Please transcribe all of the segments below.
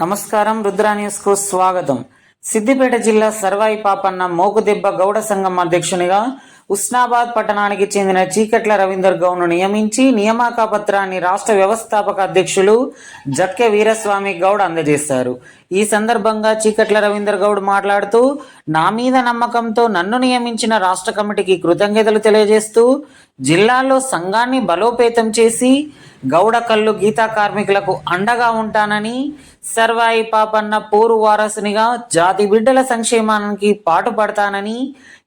నమస్కారం రుద్రా న్యూస్కు స్వాగతం. సిద్దిపేట జిల్లా సర్వాయి పాపన్న మోకుదెబ్బ గౌడ సంఘం అధ్యక్షునిగా ఉస్నాబాద్ పట్టణానికి చెందిన చీకట్ల రవీందర్ గౌడ్ను నియమించి నియామక పత్రాన్ని రాష్ట్ర వ్యవస్థాపక అధ్యక్షులు జక్కె వీరస్వామి గౌడ్ అందజేశారు. ఈ సందర్భంగా చీకట్ల రవీందర్ గౌడ్ మాట్లాడుతూ నా మీద నమ్మకంతో నన్ను నియమించిన రాష్ట్ర కమిటీకి కృతజ్ఞతలు తెలియజేస్తూ జిల్లాలో సంఘాన్ని బలోపేతం చేసి గౌడ కల్లు గీతా కార్మికులకు అండగా ఉంటానని సర్వాయి పాపన్న పోరు వారసునిగా జాతి బిడ్డల సంక్షేమానికి పాటుపడతానని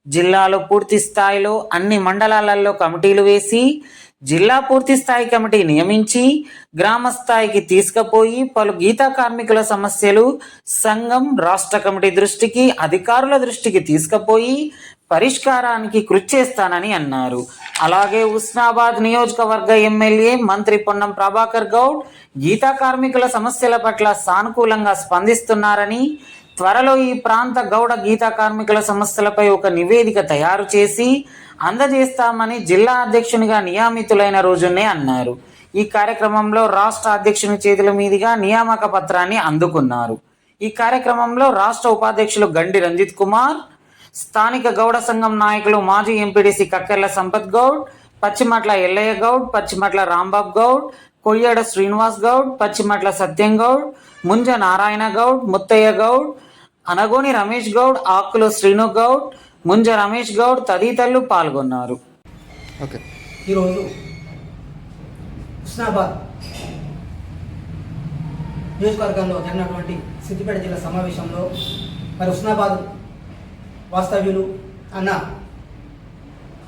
జిల్లాలో పూర్తి స్థాయిలో అన్ని మండలాలలో కమిటీలు వేసి జిల్లా పూర్తి స్థాయి కమిటీ నియమించి గ్రామ స్థాయికి తీసుకుపోయి పలు గీతా కార్మికుల సమస్యలు సంఘం రాష్ట్ర కమిటీ దృష్టికి అధికారుల దృష్టికి తీసుకుపోయి పరిష్కారానికి కృషి చేస్తానని అన్నారు. అలాగే ఉస్నాబాద్ నియోజకవర్గ ఎమ్మెల్యే మంత్రి పొన్నం ప్రభాకర్ గౌడ్ గీతా కార్మికుల సమస్యల పట్ల సానుకూలంగా స్పందిస్తున్నారని త్వరలో ఈ ప్రాంత గౌడ గీతా కార్మికుల సంస్థలపై ఒక నివేదిక తయారు చేసి అందజేస్తామని జిల్లా అధ్యక్షునిగా నియామితులైన రోజునే అన్నారు. ఈ కార్యక్రమంలో రాష్ట్ర అధ్యక్షుని చేతుల మీదుగా నియామక పత్రాన్ని అందుకున్నారు. ఈ కార్యక్రమంలో రాష్ట్ర ఉపాధ్యక్షులు గండి రంజిత్ కుమార్ స్థానిక గౌడ సంఘం నాయకులు మాజీ ఎంపీడీసీ కక్కెర్ల సంపత్ గౌడ్ పచ్చిమట్ల ఎల్లయ్య గౌడ్ పచ్చిమట్ల రాంబాబు గౌడ్ కొయ్యాడ శ్రీనివాస్ గౌడ్ పచ్చిమట్ల సత్యం గౌడ్ ముంజ నారాయణ గౌడ్ ముత్తయ్య గౌడ్ అనగోని రమేష్ గౌడ్ ఆకులు శ్రీను గౌడ్ ముంజ రమేష్ గౌడ్ తదితరులు పాల్గొన్నారు. ఓకే. ఈరోజు హుస్నాబాద్ నియోజకవర్గంలో జరిగినటువంటి సిద్దిపేట జిల్లా సమావేశంలో మరి హుస్నాబాద్ వాస్తవ్యులు అన్న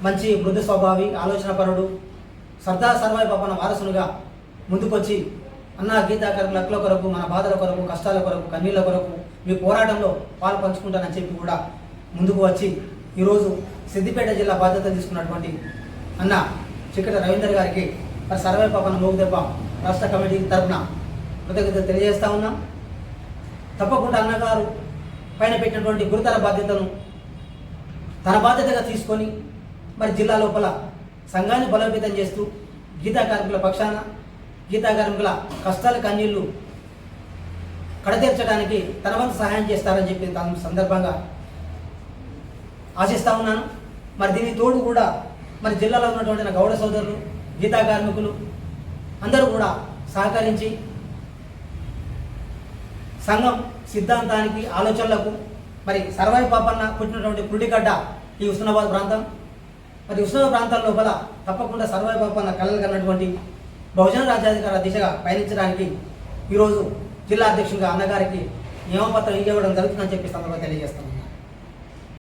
మంచి మృదు స్వభావి ఆలోచనపరుడు సర్దార్ సర్వాయి పాపన వారసునిగా ముందుకొచ్చి అన్న గీతాకారుల హక్కుల కొరకు మన బాధల కొరకు కష్టాల కొరకు కన్నీళ్ళ కొరకు మీ పోరాటంలో పాలు పంచుకుంటానని చెప్పి కూడా ముందుకు వచ్చి ఈరోజు సిద్దిపేట జిల్లా బాధ్యత తీసుకున్నటువంటి అన్న చిక్కట రవీందర్ గారికి మరి సర్వే పాపన మోగుదెబ్బ రాష్ట్ర కమిటీ తరఫున కృతజ్ఞత తెలియజేస్తా ఉన్నాం. తప్పకుండా అన్నగారు పైన పెట్టినటువంటి గురుతర బాధ్యతను తన బాధ్యతగా తీసుకొని మరి జిల్లా లోపల సంఘాన్ని బలోపేతం చేస్తూ గీతా కార్మికుల పక్షాన గీతా కార్మికుల కష్టాల కన్నీళ్ళు కడతీర్చడానికి తన వంతు సహాయం చేస్తారని చెప్పి తన సందర్భంగా ఆశిస్తా ఉన్నాను. మరి దీని తోడు కూడా మరి జిల్లాలో ఉన్నటువంటి నా గౌడ సోదరులు గీతా కార్మికులు అందరూ కూడా సహకరించి సంఘం సిద్ధాంతానికి ఆలోచనలకు మరి సర్వాయి పాపన్న పుట్టినటువంటి పుల్లిగడ్డ ఈ ఉస్మానాబాద్ ప్రాంతం. మరి ఉస్మానాబాద్ ప్రాంతం లోపల తప్పకుండా సర్వాయి పాపన్న కళలు కన్నటువంటి బహుజన రాజ్యాధికార దిశగా పయనించడానికి ఈరోజు జిల్లా అధ్యక్షుడిగా అన్నగారికి నియమపత్రం ఇవ్వడం జరుగుతుందని చెప్పి సందర్భంగా తెలియజేస్తాను